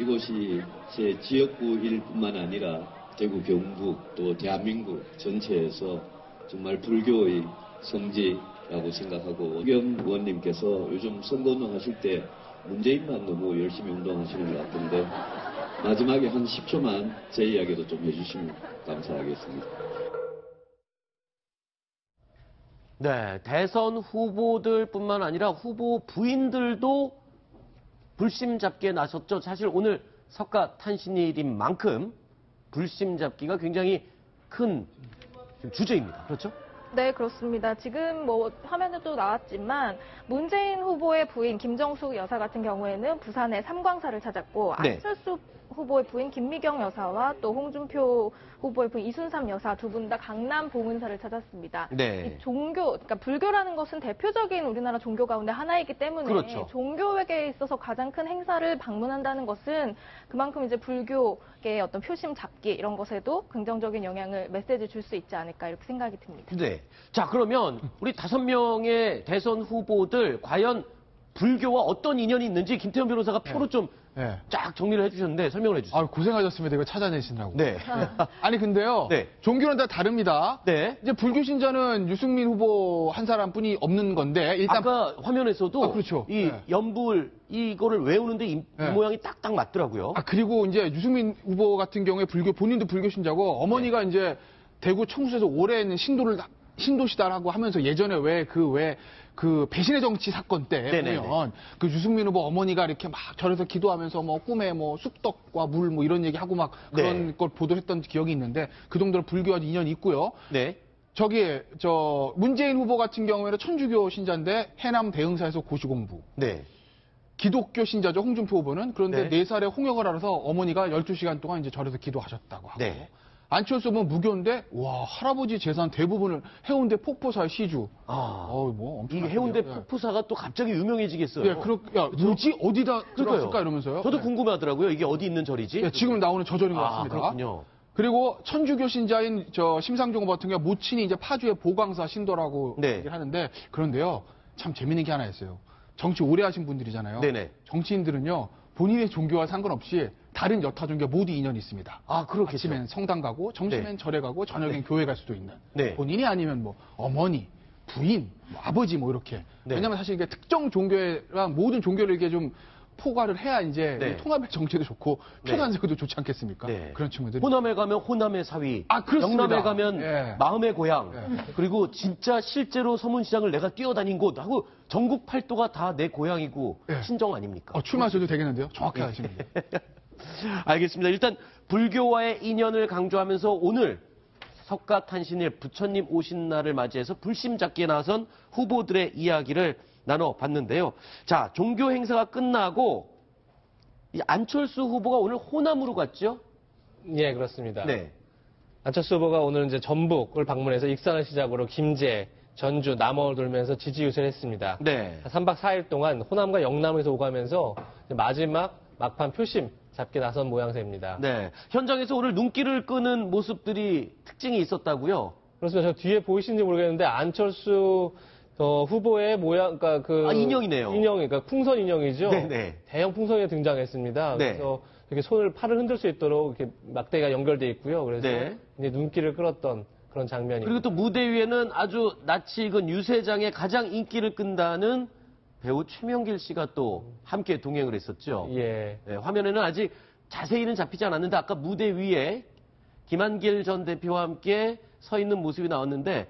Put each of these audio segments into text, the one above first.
이곳이 제 지역구 일 뿐만 아니라 대구 경북 또 대한민국 전체에서 정말 불교의 성지라고 생각하고 의겸 의원님께서 요즘 선거운동 하실 때 문재인만 너무 열심히 운동하시는 것 같은데 마지막에 한 10초만 제 이야기도 좀 해주시면 감사하겠습니다. 네, 대선 후보들뿐만 아니라 후보 부인들도 불심 잡기에 나섰죠. 사실 오늘 석가 탄신일인 만큼 불심 잡기가 굉장히 큰 주제입니다. 그렇죠? 네, 그렇습니다. 지금 뭐 화면에도 나왔지만 문재인 후보의 부인 김정숙 여사 같은 경우에는 부산의 삼광사를 찾았고 네. 안철수 후보의 부인 김미경 여사와 또 홍준표 후보의 부인 이순삼 여사 두 분 다 강남 봉은사를 찾았습니다. 네. 이 종교, 그러니까 불교라는 것은 대표적인 우리나라 종교 가운데 하나이기 때문에 그렇죠. 종교에게 있어서 가장 큰 행사를 방문한다는 것은 그만큼 이제 불교의 어떤 표심 잡기 이런 것에도 긍정적인 영향을 메시지 줄수 있지 않을까 이렇게 생각이 듭니다. 네. 자, 그러면 우리 다섯 명의 대선 후보들 과연 불교와 어떤 인연이 있는지 김태현 변호사가 표로 좀쫙 예. 정리를 해주셨는데 설명을 해주세요. 아, 고생하셨습니다. 이거 찾아내시느라고. 네. 아니, 근데요. 네. 종교는 다 다릅니다. 네. 이제 불교 신자는 유승민 후보 한 사람뿐이 없는 건데 일단 아까 화면에서도 아, 그렇죠. 이 네. 연불 이거를 외우는데 이, 이 네. 모양이 딱딱 맞더라고요. 아 그리고 이제 유승민 후보 같은 경우에 불교 본인도 불교 신자고 어머니가 이제 대구 청주에서 오랜 신도를 신도시다라고 하면서 예전에 왜 그 왜 그 배신의 정치 사건 때 네네네. 보면 그 유승민 후보 어머니가 이렇게 막 절에서 기도하면서 뭐 꿈에 뭐 쑥떡과 물 뭐 이런 얘기 하고 막 그런 네. 걸 보도했던 기억이 있는데 그 정도로 불교와 인연이 있고요. 네. 저기 저 문재인 후보 같은 경우에는 천주교 신자인데 해남 대흥사에서 고시 공부. 네. 기독교 신자죠 홍준표 후보는 그런데 네. 네 살에 홍역을 알아서 어머니가 12시간 동안 이제 절에서 기도하셨다고 하고 네. 안철수 후보는 무교인데 와 할아버지 재산 대부분을 해운대 폭포사의 시주 아. 어우 뭐이 엄청 해운대 폭포사가 또 갑자기 유명해지겠어요. 예, 그렇 야 뭐지 어디다 들어갔을까 이러면서요 저도 예. 궁금하더라고요. 이게 어디 있는 절이지? 예, 지금 나오는 저 절인 것 아, 같습니다 그렇군요. 그리고 천주교 신자인 저 심상정 같은 경우 모친이 이제 파주의 보광사 신도라고 네. 얘기를 하는데 그런데요 참 재밌는 게 하나 있어요 정치 오래 하신 분들이잖아요 네네. 정치인들은요 본인의 종교와 상관없이 다른 여타 종교 모두 인연이 있습니다. 아, 그렇겠죠. 아침엔 성당 가고 점심엔 네. 절에 가고 저녁엔 교회 갈 수도 있는 네. 본인이 아니면 뭐 어머니, 부인, 뭐 아버지 뭐 이렇게 네. 왜냐하면 사실 이게 특정 종교랑 모든 종교를 이렇게 좀 포괄을 해야 이제 네. 이 통합의 정치도 좋고 네. 표단세도 좋지 않겠습니까? 네. 그런 친구들이 호남에 가면 호남의 사위, 아. 영남에 가면 예. 마음의 고향, 예. 그리고 진짜 실제로 서문시장을 내가 뛰어다닌 곳 하고 전국 팔도가 다 내 고향이고 예. 친정 아닙니까? 어, 출마하셔도 되겠는데요? 네. 정확히 하시는데. 알겠습니다. 일단 불교와의 인연을 강조하면서 오늘 석가탄신일 부처님 오신 날을 맞이해서 불심 잡기에 나선 후보들의 이야기를 나눠봤는데요. 자, 종교 행사가 끝나고 이 안철수 후보가 오늘 호남으로 갔죠? 예, 그렇습니다. 네. 안철수 후보가 오늘 이제 전북을 방문해서 익산을 시작으로 김제, 전주, 남원을 돌면서 지지 유세를 했습니다. 네. 3박 4일 동안 호남과 영남에서 오가면서 마지막 막판 표심 잡게 나선 모양새입니다. 네. 현장에서 오늘 눈길을 끄는 모습들이 특징이 있었다고요? 그렇습니다. 저 뒤에 보이시는지 모르겠는데 안철수 어, 후보의 모양, 그러니까 그 아, 인형이네요. 인형, 그러니까 풍선 인형이죠. 네네. 대형 풍선이 등장했습니다. 네. 그래서 이렇게 손을 팔을 흔들 수 있도록 이렇게 막대가 연결돼 있고요. 그래서 네. 이제 눈길을 끌었던 그런 장면입니다. 그리고 또 무대 위에는 아주 낯이 익은 유세장에 가장 인기를 끈다는 배우 최명길 씨가 또 함께 동행을 했었죠. 예. 네, 화면에는 아직 자세히는 잡히지 않았는데 아까 무대 위에 김한길 전 대표와 함께 서 있는 모습이 나왔는데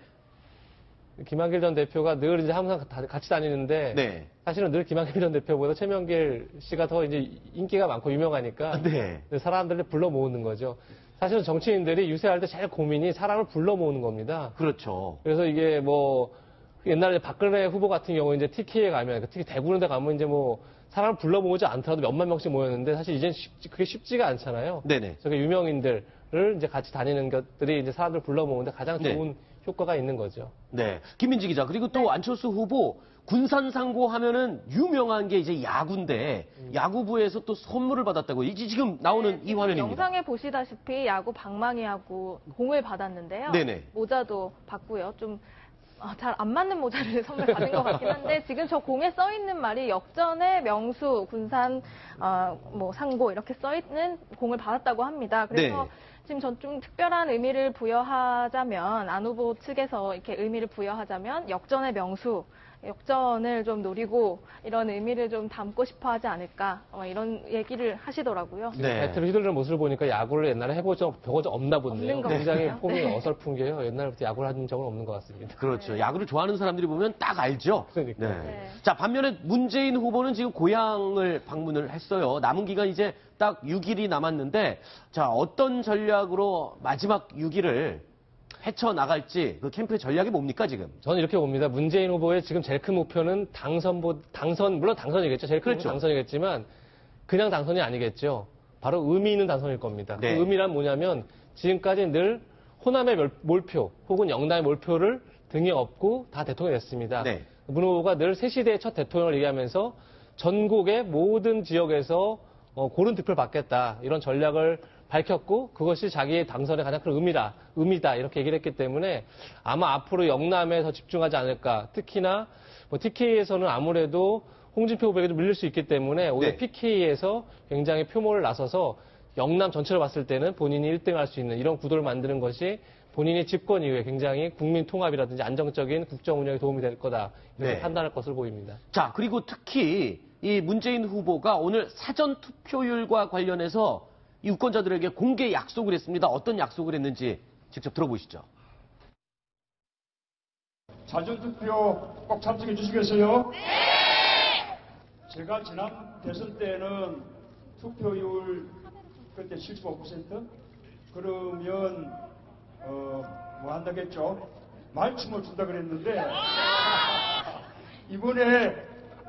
김한길 전 대표가 늘 이제 항상 다- 같이 다니는데 네. 사실은 늘 김한길 전 대표보다 최명길 씨가 더 이제 인기가 많고 유명하니까 네. 늘 사람들을 불러 모으는 거죠. 사실은 정치인들이 유세할 때 제일 고민이 사람을 불러 모으는 겁니다. 그렇죠. 그래서 이게 뭐 옛날에 박근혜 후보 같은 경우 이제 TK에 가면 특히 대구 그런 데 가면 이제 뭐 사람을 불러 모으지 않더라도 몇만 명씩 모였는데 사실 이젠 쉽지, 그게 쉽지가 않잖아요. 네네. 그래서 그 유명인들을 이제 같이 다니는 것들이 이제 사람들 불러 모으는데 가장 네. 좋은 효과가 있는 거죠. 네. 김민지 기자. 그리고 또 안철수 후보 군산상고 하면은 유명한 게 이제 야구인데 야구부에서 또 선물을 받았다고. 이 지금 나오는 이 지금 화면입니다. 영상에 보시다시피 야구 방망이하고 공을 받았는데요. 네네. 모자도 받고요. 좀 잘안 맞는 모자를 선물 받은 것 같긴 한데 지금 저 공에 써 있는 말이 역전의 명수 군산 어, 뭐 상고 이렇게 써 있는 공을 받았다고 합니다. 그래서 네. 지금 전 좀 특별한 의미를 부여하자면 안 후보 측에서 이렇게 의미를 부여하자면 역전의 명수 역전을 좀 노리고 이런 의미를 좀 담고 싶어 하지 않을까 어, 이런 얘기를 하시더라고요. 네. 배트를 휘두르는 모습을 보니까 야구를 옛날에 해본 적, 벽은 좀 없나 본데요. 없는 것 굉장히 같아요. 폼이 네. 어설픈 게요. 옛날부터 야구를 한 적은 없는 것 같습니다. 그렇죠. 야구를 좋아하는 사람들이 보면 딱 알죠. 그러니까요. 네. 자, 반면에 문재인 후보는 지금 고향을 방문을 했어요. 남은 기간 이제 딱 6일이 남았는데, 자, 어떤 전략으로 마지막 6일을 헤쳐나갈지 그 캠프의 전략이 뭡니까, 지금? 저는 이렇게 봅니다. 문재인 후보의 지금 제일 큰 목표는 당선보, 당선, 물론 당선이겠죠. 제일 큰 그렇죠. 당선이겠지만, 그냥 당선이 아니겠죠. 바로 의미 있는 당선일 겁니다. 네. 그 의미란 뭐냐면, 지금까지 늘 호남의 멸- 몰표, 혹은 영남의 몰표를 등에 업고 다 대통령이 됐습니다. 네. 문 후보가 늘 새 시대의 첫 대통령을 얘기하면서 전국의 모든 지역에서 어, 고른 득표를 받겠다 이런 전략을 밝혔고 그것이 자기의 당선의 가장 큰 의미다 의미다 이렇게 얘기를 했기 때문에 아마 앞으로 영남에 더 집중하지 않을까 특히나 뭐 TK에서는 아무래도 홍준표 후보에게 좀 밀릴 수 있기 때문에 오히려 네. PK에서 굉장히 표모를 나서서 영남 전체를 봤을 때는 본인이 1등 할 수 있는 이런 구도를 만드는 것이 본인이 집권 이후에 굉장히 국민 통합이라든지 안정적인 국정 운영에 도움이 될 거다 이렇게 네. 판단할 것으로 보입니다. 자, 그리고 특히 이 문재인 후보가 오늘 사전 투표율과 관련해서 이 유권자들에게 공개 약속을 했습니다. 어떤 약속을 했는지 직접 들어보시죠. 사전투표 꼭 참석해 주시겠어요? 네! 제가 지난 대선 때는 투표율 그때 75% 그러면 어 뭐 한다겠죠? 말춤을 준다 그랬는데 이번에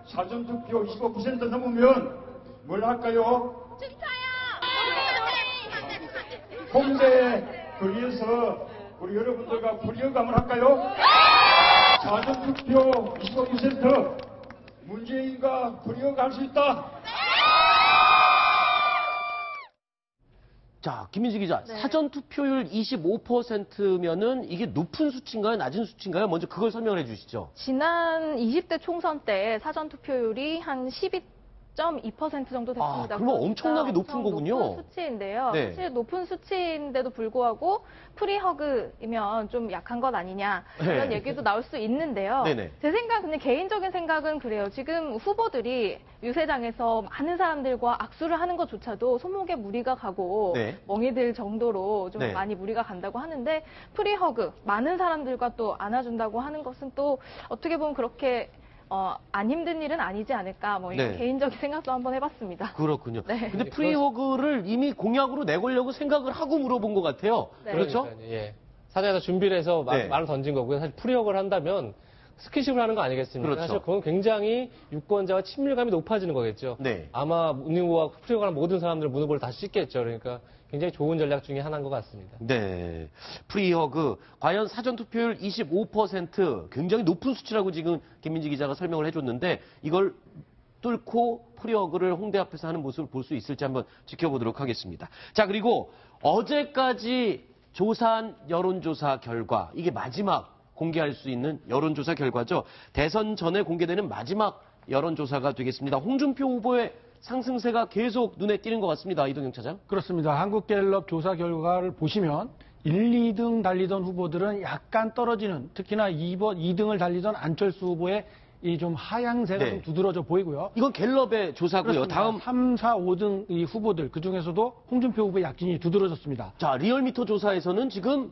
사전투표 25% 넘으면 뭘 할까요? 홍대 거리에서 우리 여러분들과 불려감을 할까요? 사전투표 25% 문재인과 불려가 할수 있다. 자, 김민지 기자, 네. 사전 투표율 25%면은 이게 높은 수치인가요? 낮은 수치인가요? 먼저 그걸 설명을 해 주시죠. 지난 20대 총선 때 사전 투표율이 한 12.2% 정도 됐습니다. 아, 그러면 엄청나게 높은 엄청 거군요. 높은 수치인데요. 네. 사실 높은 수치인데도 불구하고 프리허그이면 좀 약한 것 아니냐 이런 네. 얘기도 나올 수 있는데요. 네네. 제 생각, 근데 개인적인 생각은 그래요. 지금 후보들이 유세장에서 많은 사람들과 악수를 하는 것조차도 손목에 무리가 가고 네. 멍이 들 정도로 좀 네. 많이 무리가 간다고 하는데 프리허그 많은 사람들과 또 안아준다고 하는 것은 또 어떻게 보면 그렇게 어, 안 힘든 일은 아니지 않을까 뭐 이런 네. 개인적인 생각도 한번 해봤습니다. 그렇군요. 네. 근데 프리허그를 이미 공약으로 내걸려고 생각을 하고 물어본 것 같아요. 네. 그렇죠? 그러니까요. 예. 사전에서 준비를 해서 말, 네. 말을 던진 거고요. 사실 프리허그를 한다면 스킨십을 하는 거 아니겠습니까? 그렇죠. 사실 그건 굉장히 유권자와 친밀감이 높아지는 거겠죠. 네. 아마 문 후보와 프리허그하는 모든 사람들 문 후보를 다 씻겠죠. 그러니까 굉장히 좋은 전략 중에 하나인 것 같습니다. 네. 프리허그. 과연 사전 투표율 25% 굉장히 높은 수치라고 지금 김민지 기자가 설명을 해줬는데 이걸 뚫고 프리허그를 홍대 앞에서 하는 모습을 볼 수 있을지 한번 지켜보도록 하겠습니다. 자, 그리고 어제까지 조사한 여론조사 결과, 이게 마지막 공개할 수 있는 여론조사 결과죠. 대선 전에 공개되는 마지막 여론조사가 되겠습니다. 홍준표 후보의 상승세가 계속 눈에 띄는 것 같습니다. 이동영 차장. 그렇습니다. 한국갤럽 조사 결과를 보시면 1, 2등 달리던 후보들은 약간 떨어지는 특히나 2번 2등을 달리던 안철수 후보의 이 좀 하향세가 네. 좀 두드러져 보이고요. 이건 갤럽의 조사고요. 그렇습니다. 다음 3, 4, 5등 이 후보들 그 중에서도 홍준표 후보의 약진이 두드러졌습니다. 자 리얼미터 조사에서는 지금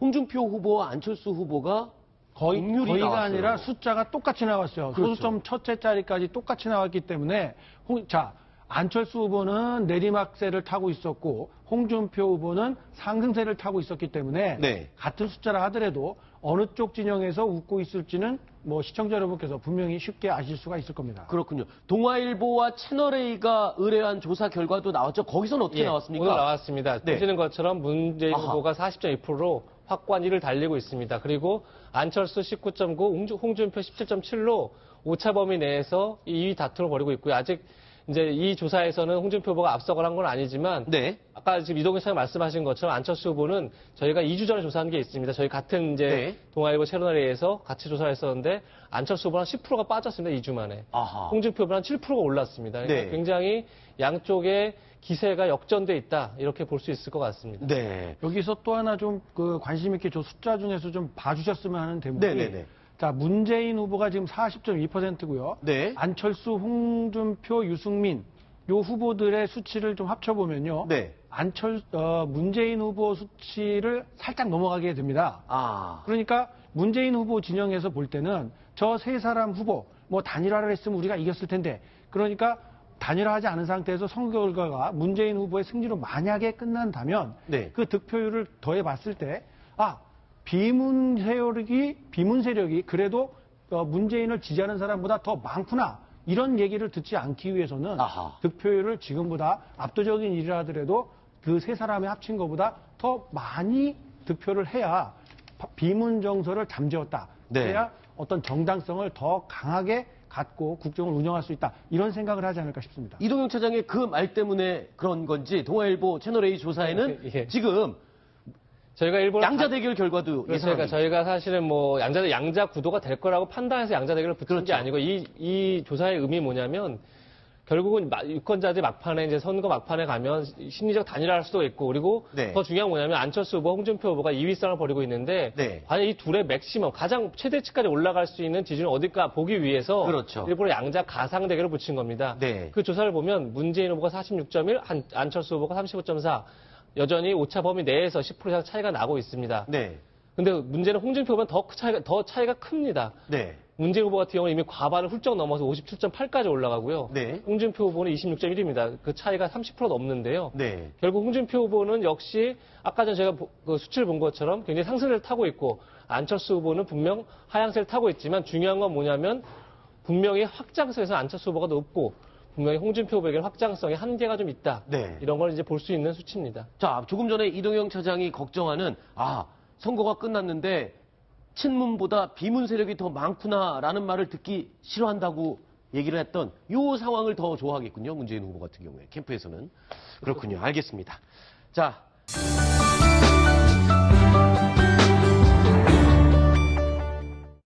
홍준표 후보와 안철수 후보가 거의 거의가 나왔어요. 아니라 숫자가 똑같이 나왔어요. 그렇죠. 소수점 첫째 자리까지 똑같이 나왔기 때문에 홍, 자 안철수 후보는 내리막세를 타고 있었고 홍준표 후보는 상승세를 타고 있었기 때문에 네. 같은 숫자라 하더라도 어느 쪽 진영에서 웃고 있을지는 뭐 시청자 여러분께서 분명히 쉽게 아실 수가 있을 겁니다. 그렇군요. 동아일보와 채널A가 의뢰한 조사 결과도 나왔죠. 거기서는 어떻게 예, 나왔습니까? 오늘 나왔습니다. 네. 보시는 것처럼 문재인 아하. 후보가 40.2%로 확고한 1위를 달리고 있습니다. 그리고 안철수 19.9, 홍준표 17.7로 오차 범위 내에서 2위 다툼을 벌이고 있고요. 아직 이제 이 조사에서는 홍준표 후보가 앞서거나 한 건 아니지만 네. 아까 지금 이동현 차장 말씀하신 것처럼 안철수 후보는 저희가 2주 전에 조사한 게 있습니다. 저희 같은 이제 네. 동아일보 채널에서 같이 조사했었는데 안철수 후보는 한 10%가 빠졌습니다. 2주 만에. 아하. 홍준표 후보는 한 7%가 올랐습니다. 그러니까 네. 굉장히 양쪽의 기세가 역전돼 있다 이렇게 볼 수 있을 것 같습니다. 네. 여기서 또 하나 좀 그 관심 있게 저 숫자 중에서 좀 봐주셨으면 하는 대목이 네네네. 자 문재인 후보가 지금 40.2%고요. 네. 안철수, 홍준표, 유승민 요 후보들의 수치를 좀 합쳐보면요. 네. 안철 어, 문재인 후보 수치를 살짝 넘어가게 됩니다. 아. 그러니까 문재인 후보 진영에서 볼 때는 저 세 사람 후보 뭐 단일화를 했으면 우리가 이겼을 텐데 그러니까 단일화하지 않은 상태에서 선거 결과가 문재인 후보의 승리로 만약에 끝난다면 네. 그 득표율을 더해 봤을 때 아 비문 세력이 비문 세력이 그래도 어, 문재인을 지지하는 사람보다 더 많구나 이런 얘기를 듣지 않기 위해서는 아하. 득표율을 지금보다 압도적인 일이라 하더라도 그 세 사람이 합친 것보다 더 많이 득표를 해야 바- 비문 정서를 잠재웠다. 네. 그래야 어떤 정당성을 더 강하게 갖고 국정을 운영할 수 있다. 이런 생각을 하지 않을까 싶습니다. 이동영 차장의 그 말 때문에 그런 건지 동아일보 채널A 조사에는 예, 예. 지금 저희가 일본 양자 대결 결과도 그러니까 예상합니다. 저희가 사실은 뭐 양자 양자 구도가 될 거라고 판단해서 양자 대결을 붙인 그렇죠. 게 아니고 이 이 조사의 의미 뭐냐면 결국은 마- 유권자들 막판에 이제 선거 막판에 가면 심리적 단일화할 수도 있고 그리고 네. 더 중요한 건 뭐냐면 안철수 후보, 홍준표 후보가 2위 싸움을 벌이고 있는데 네. 과연 이 둘의 맥시멈 가장 최대치까지 올라갈 수 있는 지지는 어딜까 보기 위해서 그렇죠. 일부러 양자 가상 대결을 붙인 겁니다. 네. 그 조사를 보면 문재인 후보가 46.1, 한- 안철수 후보가 35.4 여전히 오차 범위 내에서 10% 이상 차이가 나고 있습니다. 네. 근데 문제는 홍준표 후보는 더 차이가, 더 차이가 큽니다. 네. 문재인 후보 같은 경우는 이미 과반을 훌쩍 넘어서 57.8까지 올라가고요. 네. 홍준표 후보는 26.1입니다. 그 차이가 30% 넘는데요. 네. 결국 홍준표 후보는 역시 아까 전 제가 보- 그 수치를 본 것처럼 굉장히 상승세를 타고 있고 안철수 후보는 분명 하향세를 타고 있지만 중요한 건 뭐냐면 분명히 확장성에서 안철수 후보가 높고 분명히 홍준표 후보에게 확장성의 한계가 좀 있다. 네. 이런 걸 이제 볼 수 있는 수치입니다. 자, 조금 전에 이동영 차장이 걱정하는 아, 선거가 끝났는데 친문보다 비문 세력이 더 많구나라는 말을 듣기 싫어한다고 얘기를 했던 요 상황을 더 좋아하겠군요. 문재인 후보 같은 경우에 캠프에서는 그렇군요. 알겠습니다. 자,